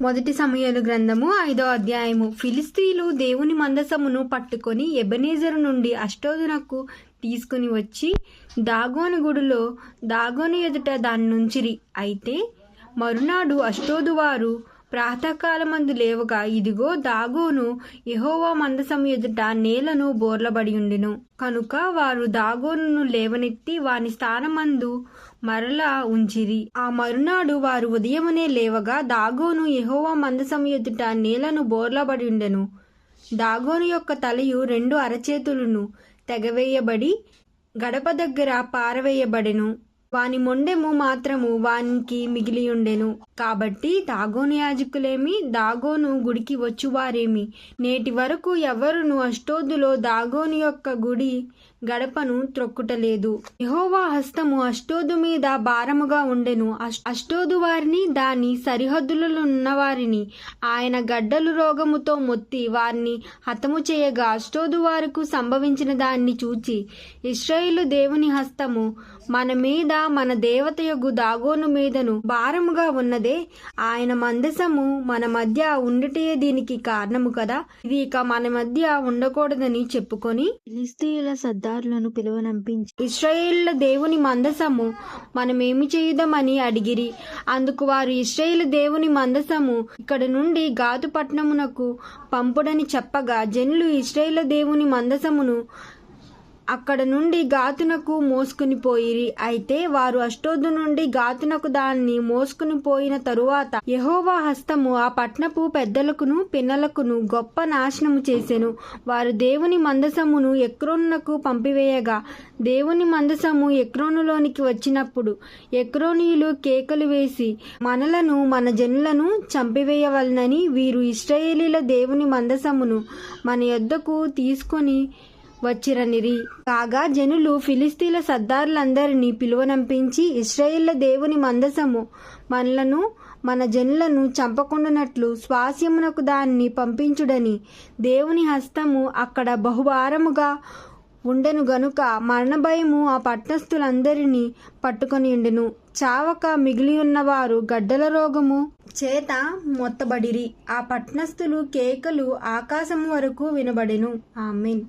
మొదటి సమయాలు గ్రంథము ఐదో అధ్యాయము. ఫిలిస్తీలు దేవుని మందసమును పట్టుకొని ఎబనేజరు నుండి అష్టోదునకు తీసుకుని వచ్చి దాగోని గుడిలో దాగోని ఎదుట దాని నుంచిరి అయితే మరునాడు అష్టోదు వారు ప్రాతకాలమందు లేవగా ఇదిగో దాగోను యహోవా మందసం ఎదుట నేలను బోర్లబడి ఉండెను. కనుక వారు దాగోనును లేవనెత్తి వాని స్థానమందు మరలా ఉంచిరి. ఆ మరునాడు వారు ఉదయమునే లేవగా దాగోను యహోవా మందసం ఎదుట నేలను బోర్లబడి ఉండెను. దాగోను యొక్క తలయు రెండు అరచేతులను తెగవేయబడి గడప దగ్గర పారవేయబడెను. వాని మొండెము మాత్రము వానికి మిగిలియుండెను. కాబట్టి దాగోను యాజకులేమి దాగోను గుడికి వచ్చువారేమి. నేటి వరకు ఎవరును అష్టోదులో దాగోను యొక్క గుడి గడపను త్రొక్కుటలేదు. యహోవా హస్తము అష్టోదు మీద భారముగా ఉండెను. అష్- అష్టోదు వారిని దాని సరిహద్దులలో ఉన్నవారిని ఆయన గడ్డలు రోగముతో మొత్తి వారిని హతము చేయగా అష్టోదు వారికి సంభవించిన దాన్ని చూచి ఇస్రాయిలు దేవుని హస్తము మన మీద మన దేవత యొగ్గు దాగోను మీదను భారముగా ఉన్నదే. ఆయన మందసము మన మధ్య ఉండటే దీనికి కారణము కదా. ఇది ఇక మన మధ్య ఉండకూడదని చెప్పుకొని ఫిలిస్తీయుల సర్దారులను పిలువనంపించి ఇస్రాయేళ్ళ దేవుని మందసము మనమేమి చేయుదామని అడిగిరి. అందుకు వారు ఇస్రాయేల్ దేవుని మందసము ఇక్కడ నుండి గాతు పట్టణమునకు పంపుడని చెప్పగా జనులు ఇస్రాయేల్ దేవుని మందసమును అక్కడ నుండి గాతునకు మోసుకుని పోయిరి. అయితే వారు అష్టోదు నుండి గాతునకు దాన్ని మోసుకుని పోయిన తరువాత యహోవా హస్తము ఆ పట్నపు పెద్దలకును పిన్నలకును గొప్ప నాశనము చేసెను. వారు దేవుని మందసమును ఎక్రోనునకు పంపివేయగా. దేవుని మందసము ఎక్రోనులోనికి వచ్చినప్పుడు ఎక్రోనీయులు కేకలు వేసి మనలను మన జనులను చంపివేయవలనని వీరు ఇస్రాయేలీల దేవుని మందసమును మన యొద్దకు తీసుకొని వచ్చిరనిరి. కాగా జనులు ఫిలిస్తీన్ల సర్దారులందరినీ పిలువనంపించి ఇస్రాయేళ్ళ దేవుని మందసము మనలను మన జనులను చంపకుండానట్లు స్వాస్యమునకు దాన్ని పంపించుడని దేవుని హస్తము అక్కడ బహుభారముగా ఉండెను గనుక మరణ భయము ఆ పట్టణస్థులందరినీ పట్టుకొని ఉండెను. చావక మిగిలి ఉన్నవారు గడ్డల రోగము చేత మొత్తబడిరి. ఆ పట్టణస్థులు కేకలు ఆకాశము వరకు వినబడెను. ఆమెన్.